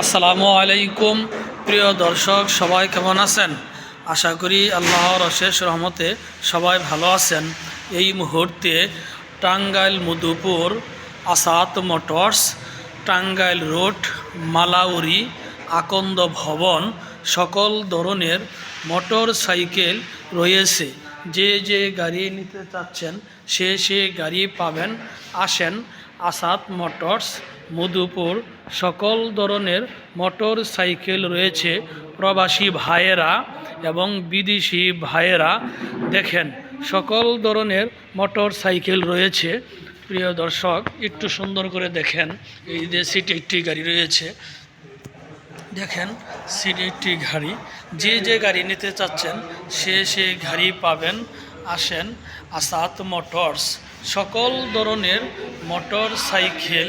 আসসালামু আলাইকুম। প্রিয় দর্শক, সবাই কেমন আছেন? আশা করি আল্লাহর অশেষ রহমতে সবাই ভালো আছেন। এই মুহূর্তে টাঙ্গাইল মধুপুর আসাদ মোটরস, টাঙ্গাইল রোড, মালাউরি, আকন্দ ভবন সকল ধরনের মোটর সাইকেল রয়েছে। যে যে গাড়ি নিতে চাচ্ছেন, সে সে গাড়ি পাবেন। আসেন আসাদ মোটরস মধুপুর, সকল ধরনের মোটর সাইকেল রয়েছে। প্রবাসী ভাইয়েরা এবং বিদেশি ভাইয়েরা দেখেন, সকল ধরনের মোটর সাইকেল রয়েছে। প্রিয় দর্শক, একটু সুন্দর করে দেখেন, এই যে সিটি একটি গাড়ি রয়েছে। দেখেন, সিটি একটি গাড়ি, যে যে গাড়ি নিতে চাচ্ছেন, সে সে গাড়ি পাবেন। আসেন, আসাদ মোটরস, সকল ধরনের মোটর সাইকেল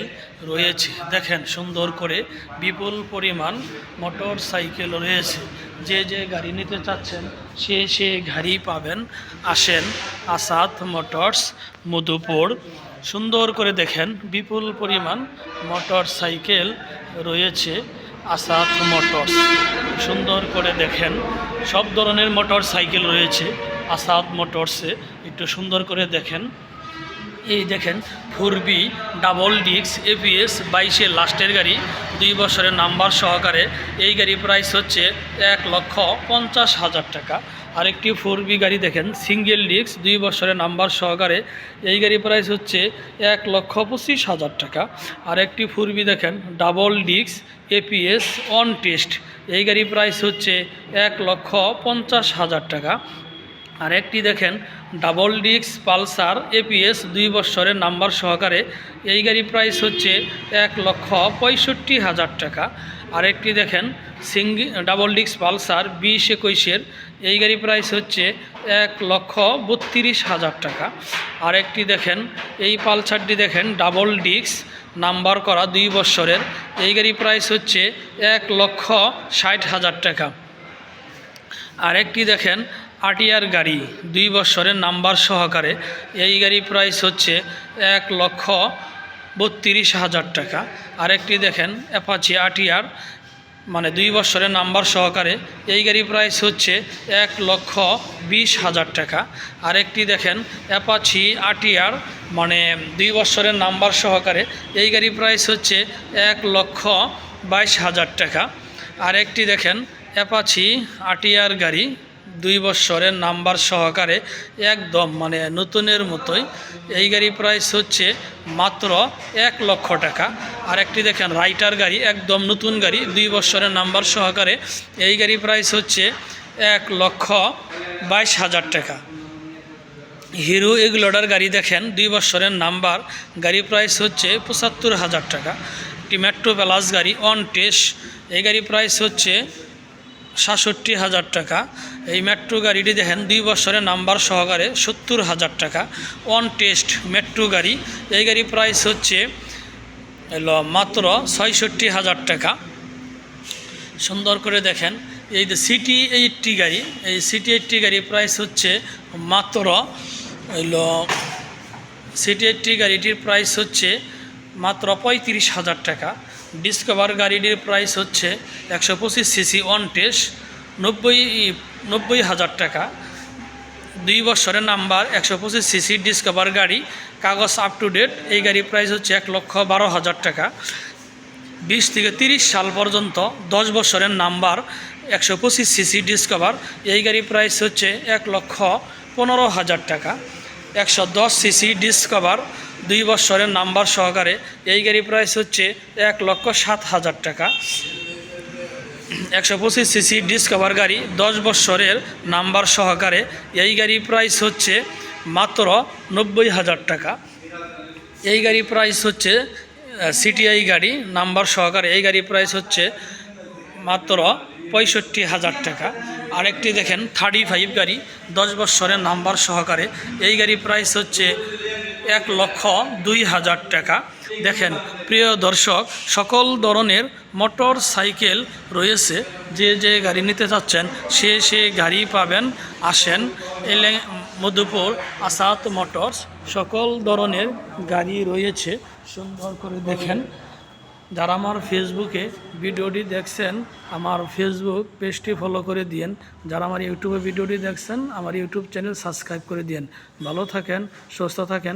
রয়েছে। দেখেন, সুন্দর করে বিপুল পরিমাণ মোটর সাইকেল রয়েছে। যে যে গাড়ি নিতে চাচ্ছেন, সে সে গাড়ি পাবেন। আসেন, আসাদ মোটরস, মধুপুর। সুন্দর করে দেখেন, বিপুল পরিমাণ মোটর সাইকেল রয়েছে আসাদ মোটরস। সুন্দর করে দেখেন, সব ধরনের মোটর সাইকেল রয়েছে আসাদ মোটরসে। একটু সুন্দর করে দেখেন। এই দেখেন ফুরবি ডাবল ডিক্স এপিএস, বাইশের লাস্টের গাড়ি, দুই বছরের নাম্বার সহকারে। এই গাড়ি প্রাইস হচ্ছে এক লক্ষ পঞ্চাশ হাজার টাকা। আরেকটি ফোরবি গাড়ি দেখেন, সিঙ্গেল ডিক্স দুই বছরের নাম্বার সহকারে। এই গাড়ি প্রাইস হচ্ছে এক লক্ষ পঁচিশ হাজার টাকা। আরেকটি ফোরবি দেখেন, ডাবল ডিক্স এপিএস, অন টেস্ট। এই গাড়ি প্রাইস হচ্ছে এক লক্ষ পঞ্চাশ হাজার টাকা। আর একটি দেখেন, ডাবল ডিক্স পালসার এপিএস দুই বছরের নাম্বার সহকারে। এই গাড়ি প্রাইস হচ্ছে এক লক্ষ পঁয়ষট্টি হাজার টাকা। আর একটি দেখেন, সিঙ্গি, ডাবল ডিক্স পালসার বিশ একুশের। এই গাড়ি প্রাইস হচ্ছে এক লক্ষ বত্রিশ হাজার টাকা। আর একটি দেখেন, এই পালসারটি দেখেন, ডাবল ডিক্স নাম্বার করা দুই বছরের। এই গাড়ি প্রাইস হচ্ছে এক লক্ষ ষাট হাজার টাকা। আরেকটি দেখেন আটিয়ার গাড়ি দুই বছরের নাম্বার সহকারে এই গাড়ি প্রাইস হচ্ছে এক লক্ষ বত্রিশ হাজার টাকা। আরেকটি দেখেন অ্যাপাচি আটিয়ার মানে দুই বছরের নাম্বার সহকারে এই গাড়ি প্রাইস হচ্ছে এক লক্ষ বিশ হাজার টাকা। আরেকটি দেখেন অ্যাপাচি আটিয়ার মানে দুই বছরের নাম্বার সহকারে এই গাড়ি প্রাইস হচ্ছে এক লক্ষ বাইশ হাজার টাকা। আরেকটি দেখেন অ্যাপাচি আটিয়ার গাড়ি দুই বছরের নাম্বার সহকারে একদম মানে নতুনের মতোই। এই গাড়ি প্রাইস হচ্ছে মাত্র এক লক্ষ টাকা। আর একটি দেখেন, রাইটার গাড়ি, একদম নতুন গাড়ি, দুই বছরের নাম্বার সহকারে। এই গাড়ি প্রাইস হচ্ছে এক লক্ষ বাইশ হাজার টাকা। হিরো এগুলোডার গাড়ি দেখেন, দুই বছরের নাম্বার। গাড়ি প্রাইস হচ্ছে পঁচাত্তর হাজার টাকা। একটি মেট্রো প্লাস গাড়ি অন টেস্ট এই গাড়ি প্রাইস হচ্ছে সাতষট্টি হাজার টাকা। এই মেট্রো গাড়িটি দেখেন, দুই বছরের নাম্বার সহকারে সত্তর হাজার টাকা। অন টেস্ট মেট্রো গাড়ি। এই গাড়ি প্রাইস হচ্ছে মাত্র ছয়ষট্টি হাজার টাকা। সুন্দর করে দেখেন, এই যে সিটি এইটটি গাড়ি, এই সিটি এইটটি গাড়ি প্রাইস হচ্ছে মাত্র হইল সিটি এইটটি গাড়িটির প্রাইস হচ্ছে মাত্র পঁয়ত্রিশ হাজার টাকা। ডিসকভার গাড়িটির প্রাইস হচ্ছে একশো পঁচিশ সিসি অন টেস্ট নব্বই নব্বই হাজার টাকা। দুই বছরের নাম্বার একশো পঁচিশ সিসি ডিসকভার গাড়ি, কাগজ আপ টু ডেট এই গাড়ির প্রাইস হচ্ছে এক লক্ষ বারো হাজার টাকা। বিশ থেকে তিরিশ সাল পর্যন্ত দশ বছরের নাম্বার একশো পঁচিশ সিসি ডিসকভার এই গাড়ির প্রাইস হচ্ছে এক লক্ষ পনেরো হাজার টাকা। একশো দশ সিসি ডিসকভার দুই বছরের নাম্বার সহকারে এই গাড়ি প্রাইস হচ্ছে এক লক্ষ সাত হাজার টাকা। একশো পঁচিশ সিসি ডিসকভার গাড়ি দশ বছরের নাম্বার সহকারে এই গাড়ি প্রাইস হচ্ছে মাত্র নব্বই হাজার টাকা। এই গাড়ি প্রাইস হচ্ছে সিটিআই গাড়ি নাম্বার সহকারে এই গাড়ি প্রাইস হচ্ছে মাত্র পঁয়ষট্টি হাজার টাকা। আরেকটি দেখেন থার্টি ফাইভ গাড়ি দশ বছরের নাম্বার সহকারে এই গাড়ি প্রাইস হচ্ছে এক লক্ষ দুই হাজার টাকা। দেখেন, প্রিয় দর্শক, সকল ধরনের মোটর সাইকেল রয়েছে। যে যে গাড়ি নিতে চাচ্ছেন, সে সে গাড়ি পাবেন, আসেন। এলে মধুপুর আসাদ মোটরস, সকল ধরনের গাড়ি রয়েছে। সুন্দর করে দেখেন। যারা আমার ফেসবুকে ভিডিওটি দেখছেন, আমার ফেসবুক পেজটি ফলো করে দিয়েন। যারা আমার ইউটিউবে ভিডিওটি দেখছেন, আমার ইউটিউব চ্যানেল সাবস্ক্রাইব করে দিয়েন। ভালো থাকেন, সুস্থ থাকেন।